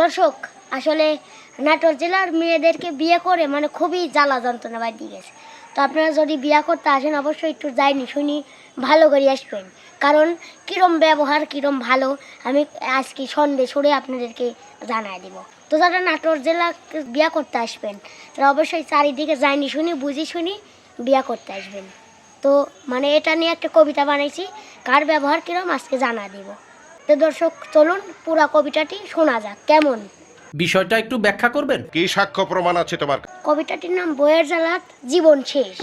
দর্শক, আসলে নাটোর জেলার মেয়েদেরকে বিয়ে করে মানে খুবই জ্বালা যন্ত্রণা বাদ দিয়ে গেছে তো আপনারা যদি বিয়ে করতে আসেন, অবশ্যই একটু যাইনি, শুনি, ভালো করে আসবেন। কারণ কীরম ব্যবহার, কীরম ভালো, আমি আজকে সন্ধ্যে সরে আপনাদেরকে জানাই দিব। তো যারা নাটোর জেলা বিয়ে করতে আসবেন, তারা অবশ্যই চারিদিকে যাইনি, শুনি, বুঝি, শুনি বিয়ে করতে আসবেন। তো মানে এটা নিয়ে একটা কবিতা বানাইছি, কার ব্যবহার কীরম, আজকে জানা দিব। তো দর্শক চলুন পুরা কবিতাটি শোনা যাক। কেমন? বিষয়টা একটু ব্যাখ্যা করবেন? কি সাক্ষ্য প্রমাণ আছে তোমার? কবিতাটির নাম বইয়ের জ্বালাত জীবন শেষ।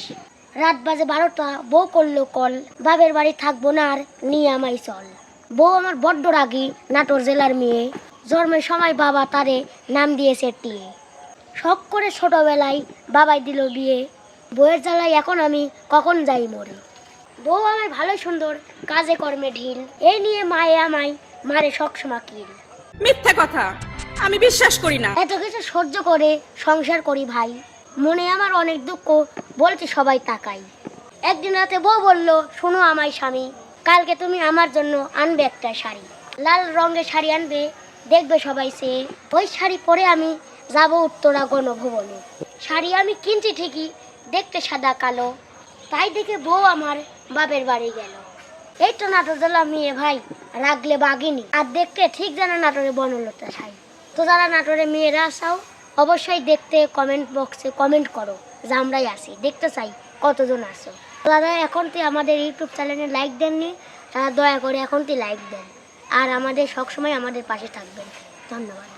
রাত বাজে বারোটা বউ করল কল। বাবের বাড়ি থাকব না আর নিয়ে আমায় চল। বউ আমার বড্ড রাগী নাটোর জেলার মেয়ে। জন্মের সময় বাবা তারে নাম দিয়েছে টিয়ে। শখ করে ছোটবেলায় বাবাই দিল বিয়ে। বইয়ের জ্বালায় এখন আমি কখন যাই মরে? বউ আমার ভালো সুন্দর কাজে কর্মে ঢিল। এই নিয়ে মায়ে আমায় মারে সবসময় কিল মিথ্যে কথা আমি বিশ্বাস করি না। এত কিছু সহ্য করে সংসার করি ভাই। মনে আমার অনেক দুঃখ বলছে সবাই তাকাই। একদিন রাতে বউ বলল শোনো আমায় স্বামী কালকে তুমি আমার জন্য আনবে একটা শাড়ি। লাল রঙের শাড়ি আনবে দেখবে সবাই সে। ওই শাড়ি পরে আমি যাব উত্তরা গণভবনে। শাড়ি আমি কিনছি ঠিকই দেখতে সাদা কালো। তাই দেখে বউ আমার বাপের বাড়ি গেল। এই তো নাটোর জেলা মেয়ে ভাই, রাগলে বাগিনি আর দেখতে ঠিক যেন নাটোরে বনলতা ছাই তো যারা নাটোরে মেয়েরা আসাও, অবশ্যই দেখতে কমেন্ট বক্সে কমেন্ট করো, যে আমরাই আসি দেখতে চাই কতজন আসো দাদা, এখন এখনতে আমাদের ইউটিউব চ্যানেলে লাইক দেননি, তারা দয়া করে এখনতে লাইক দেন। আর আমাদের সবসময় আমাদের পাশে থাকবেন। ধন্যবাদ।